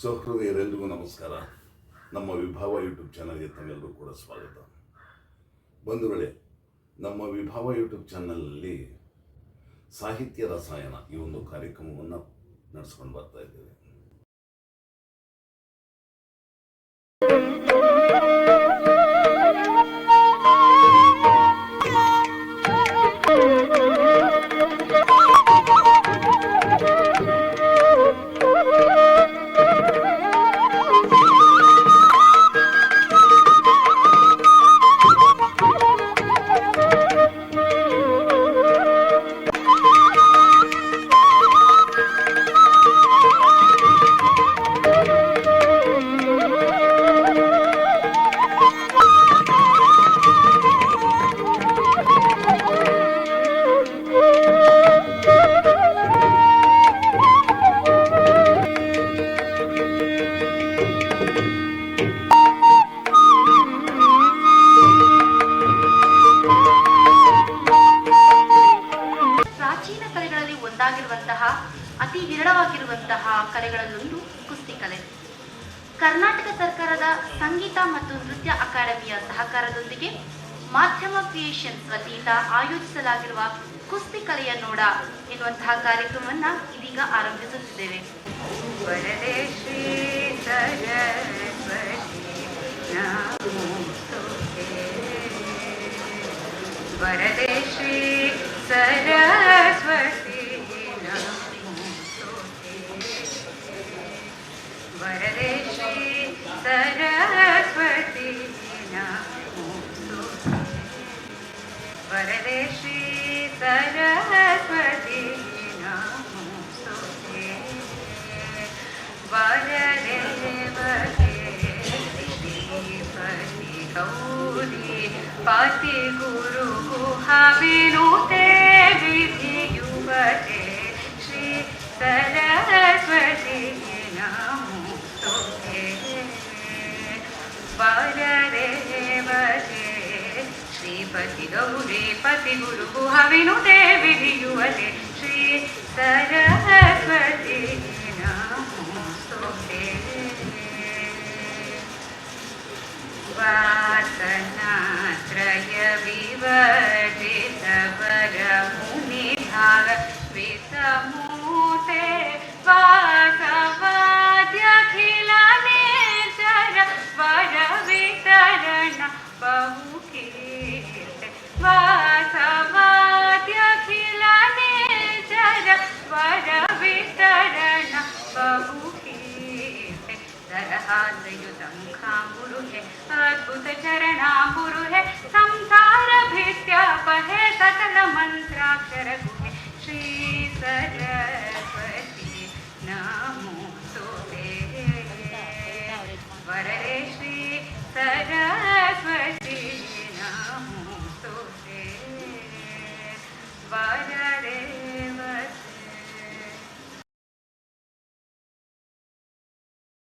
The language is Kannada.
ಸಹೃದಯರೆಲ್ಲರಿಗೂ ನಮಸ್ಕಾರ. ನಮ್ಮ ವಿಭಾವ ಯೂಟ್ಯೂಬ್ ಚಾನಲ್ಗೆ ತಮ್ಮೆಲ್ಲರೂ ಕೂಡ ಸ್ವಾಗತ. ಬಂಧುಗಳೇ, ನಮ್ಮ ವಿಭಾವ ಯೂಟ್ಯೂಬ್ ಚಾನಲ್ನಲ್ಲಿ ಸಾಹಿತ್ಯ ರಸಾಯನ ಈ ಒಂದು ಕಾರ್ಯಕ್ರಮವನ್ನು ನಡೆಸ್ಕೊಂಡು ಬರ್ತಾ ಇದ್ದೇವೆ. ಪ್ರಾಚೀನ ಕಲೆಗಳಲ್ಲಿ ಒಂದಾಗಿರುವಂತಹ, ಅತಿ ವಿರಳವಾಗಿರುವಂತಹ ಕಲೆಗಳಲ್ಲೊಂದು ಕುಸ್ತಿ ಕಲೆ. ಕರ್ನಾಟಕ ಸರ್ಕಾರದ ಸಂಗೀತ ಮತ್ತು ನೃತ್ಯ ಅಕಾಡೆಮಿಯ ಸಹಕಾರದೊಂದಿಗೆ ಮಾಧ್ಯಮ ಕ್ರಿಯೇಷನ್ಸ್ ವತಿಯಿಂದ ಆಯೋಜಿಸಲಾಗಿರುವ ಕುಸ್ತಿ ಕಲೆಯ ನೋಡ ಎನ್ನುವಂತಹ ಕಾರ್ಯಕ್ರಮವನ್ನ ಇದೀಗ ಆರಂಭಿಸುತ್ತಿದ್ದೇವೆ. ವರದೆ वरदे श्री सरस्वती नमोस्तुते वरदे वरदे श्रीपति गौरी पति गुरु गुहा विनुते विधि युवते श्री सरस्वती नमोस्तुते वरदे पति गौरे पति गुरु भिनुदेवी दियुव श्री सरस्वती सोहे वातना त्रयविवरमुनि भारतमू ते पाकवाद अखिला विचर पर वितरणे